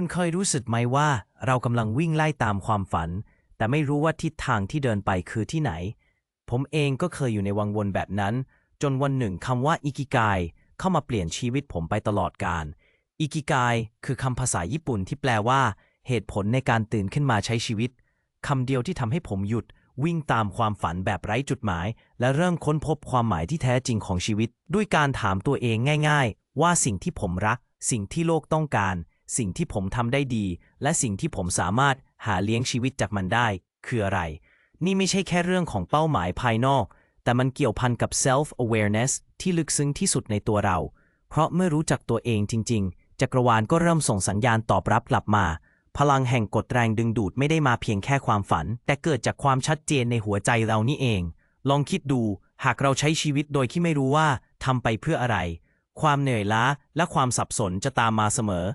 คุณเคยรู้สึกไหมว่าเรากำลังวิ่งไล่ตามความฝัน แต่ไม่รู้ว่าทิศทางที่เดินไปคือที่ไหน ผมเองก็เคยอยู่ในวังวนแบบนั้น จนวันหนึ่งคำว่าอิกิกายเข้ามาเปลี่ยนชีวิตผมไปตลอดกาลอิกิกายคือคำภาษาญี่ปุ่นที่แปลว่า เหตุผลในการตื่นขึ้นมาใช้ชีวิตคำเดียวที่ทำให้ผมหยุด วิ่งตามความฝันแบบไร้จุดหมาย และเริ่มค้นพบความหมายที่แท้จริงของชีวิต ด้วยการถามตัวเองง่าย ๆ ว่าสิ่งที่ผมรัก สิ่งที่โลกต้องการ สิ่งที่ผมทำได้ดี และสิ่งที่ผมสามารถหาเลี้ยงชีวิตจากมันได้ คืออะไร นี่ไม่ใช่แค่เรื่องของเป้าหมายภายนอก แต่มันเกี่ยวพันกับ self awareness ที่ลึกซึ้งที่สุดในตัวเรา เพราะเมื่อรู้จักตัวเองจริง ๆ จักรวาลก็เริ่มส่งสัญญาณตอบรับกลับมา พลังแห่งกฎแรงดึงดูดไม่ได้มาเพียงแค่ความฝัน แต่เกิดจากความชัดเจนในหัวใจเรานี่เอง ลองคิดดู หากเราใช้ชีวิตโดยที่ไม่รู้ว่าทำไปเพื่ออะไร ความเหนื่อยล้าและความสับสนจะตามมาเสมอ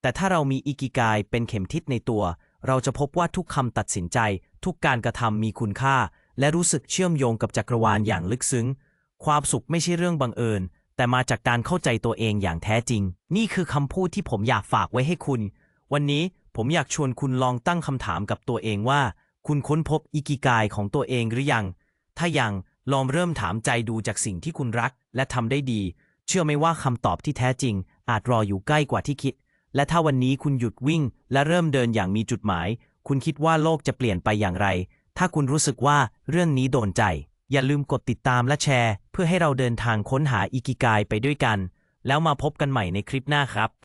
แต่ถ้าเรามีอิกิกายเป็นเข็มทิศในตัว เราจะพบว่าทุกคำตัดสินใจ ทุกการกระทำมีคุณค่า และรู้สึกเชื่อมโยงกับจักรวาลอย่างลึกซึ้ง ความสุขไม่ใช่เรื่องบังเอิญ แต่มาจากการเข้าใจตัวเองอย่างแท้จริง นี่คือคำพูดที่ผมอยากฝากไว้ให้คุณ วันนี้ผมอยากชวนคุณลองตั้งคำถามกับตัวเองว่า คุณค้นพบอิกิกายของตัวเองหรือยัง ถ้ายังลองเริ่มถามใจดูจากสิ่งที่คุณรัก และทำได้ดี เชื่อไหมว่าคำตอบที่แท้จริง อาจรออยู่ใกล้กว่าที่คิด และถ้าวันนี้คุณหยุดวิ่ง และเริ่มเดินอย่างมีจุดหมาย คุณคิดว่าโลกจะเปลี่ยนไปอย่างไร ถ้าคุณรู้สึกว่าเรื่องนี้โดนใจ อย่าลืมกดติดตามและแชร์ เพื่อให้เราเดินทางค้นหาอิกิกายไปด้วยกัน แล้วมาพบกันใหม่ในคลิปหน้าครับ